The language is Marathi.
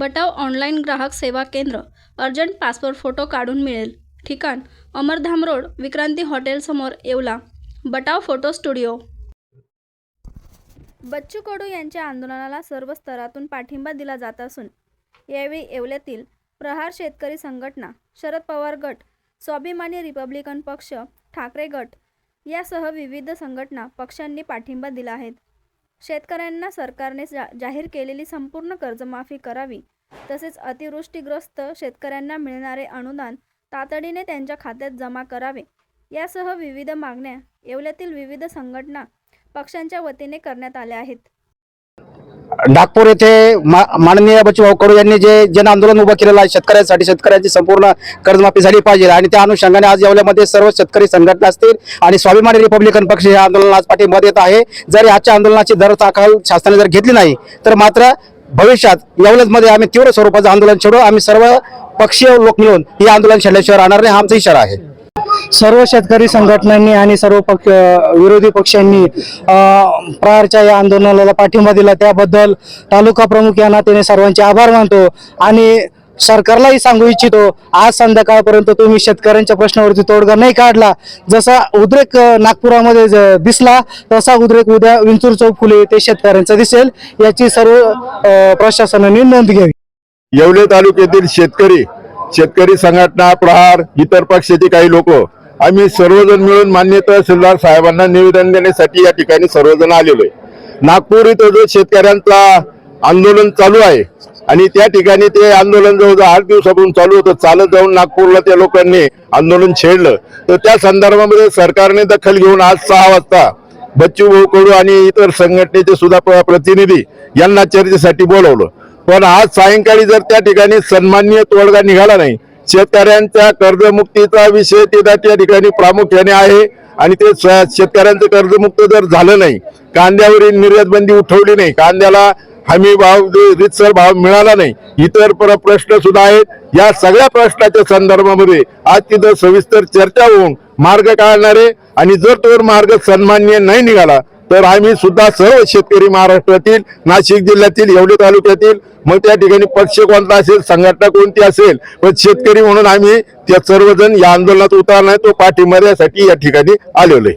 बटाव ऑनलाईन ग्राहक सेवा केंद्र अर्जंट पासपोर्ट फोटो काढून मिळेल. ठिकाण अमरधाम रोड विक्रांती हॉटेलसमोर Yeola. Batav photo studio. Bachchu Kadu यांच्या आंदोलनाला सर्व स्तरातून पाठिंबा दिला जात असून यावेळी येवल्यातील प्रहार शेतकरी संघटना शरद पवार गट स्वाभिमानी रिपब्लिकन पक्ष ठाकरे गट यासह विविध संघटना पक्षांनी पाठिंबा दिला आहे. शेतकऱ्यांना सरकारने जा जाहीर केलेली संपूर्ण कर्जमाफी करावी तसेच अतिवृष्टीग्रस्त शेतकऱ्यांना मिळणारे अनुदान तातडीने त्यांच्या खात्यात जमा करावे. यासह विविध मागण्या येवल्यातील विविध संघटना पक्षांच्या वतीने करण्यात आल्या आहेत. नागपूर येथे मा- माननीय बच्चूभाऊ कडू यांनी जे जन आंदोलन उभं केलेलं आहे शेतकऱ्यांसाठी शेतकऱ्यांची संपूर्ण कर्जमाफी झाली पाहिजे आणि त्या अनुषंगाने आज येवल्यामध्ये सर्व शेतकरी संघटना असतील आणि स्वाभिमानी रिपब्लिकन पक्ष या आंदोलनाला आज पाठिंबा देत आहे. जर याच्या आंदोलनाची दर दाखल शासनाने जर घेतली नाही तर मात्र भविष्यात येवल्यामध्ये आम्ही तीव्र स्वरूपाचं आंदोलन छेडू. आम्ही सर्व पक्षीय लोक मिळून हे आंदोलन छेडल्याशिवाय राहणार नाही हा आमचा इशारा आहे. सर्व शेतकरी संघटनांनी आणि सर्व पक्ष विरोधी पक्षांनी प्रहारच्या या आंदोलनाला पाठिंबा दिला. त्याबद्दल तालुका प्रमुख या नात्याने सर्वांचे आभार मानतो. आणि सरकारलाही सांगू इच्छितो आज संध्याकाळपर्यंत तुम्ही शेतकऱ्यांच्या प्रश्नावरती तोडगा नाही काढला. जसा उद्रेक नागपुरामध्ये दिसला तसा उद्रेक उद्या विंचूर चौक फुले ते शेतकऱ्यांचा दिसेल. याची सर्व प्रशासनाने नोंद घ्यावी. येवले तालुक्यातील शेतकरी शेतकरी संघटना प्रहार इतर पक्षाचे काही लोक आम्ही सर्वजण मिळून मान्य तहसीलदार साहेबांना निवेदन देण्यासाठी या ठिकाणी सर्वजण आलेलो आहे. नागपूर इथं जो शेतकऱ्यांचा आंदोलन चालू आहे आणि त्या ठिकाणी ते आंदोलन जवळजवळ आठ दिवसापासून चालू होतं. चालत जाऊन नागपूरला त्या लोकांनी आंदोलन छेडलं. तर त्या संदर्भामध्ये सरकारने दखल घेऊन आज सहा वाजता बच्चू भाऊ कडू आणि इतर संघटनेचे सुद्धा प्रतिनिधी यांना चर्चेसाठी बोलवलं. पण आज सायंकाळी जर त्या ठिकाणी सन्मान्य तोडगा निघाला नाही शेतकऱ्यांच्या कर्जमुक्तीचा विषय तिथं त्या ठिकाणी प्रामुख्याने आहे आणि ते शेतकऱ्यांचं कर्जमुक्त जर झालं नाही कांद्यावरील निर्यात बंदी उठवली नाही कांद्याला हमी भाव रितसर भाव मिळाला नाही. इतर पर प्रश्न सुद्धा आहेत. या सगळ्या प्रश्नाच्या संदर्भामध्ये आज तिथं सविस्तर चर्चा होऊन मार्ग काढणारे आणि जर तो मार्ग सन्मान्य नाही निघाला तर आम्ही सुद्धा सर्व शेतकरी महाराष्ट्रातील नाशिक जिल्ह्यातील येवले तालुक्यातील मग त्या ठिकाणी पक्ष कोणता असेल संघटना कोणती असेल पण शेतकरी म्हणून आम्ही त्या सर्वजण या आंदोलनात उतरणार तो पाठिंबा देण्यासाठी या ठिकाणी आलेलो आहे.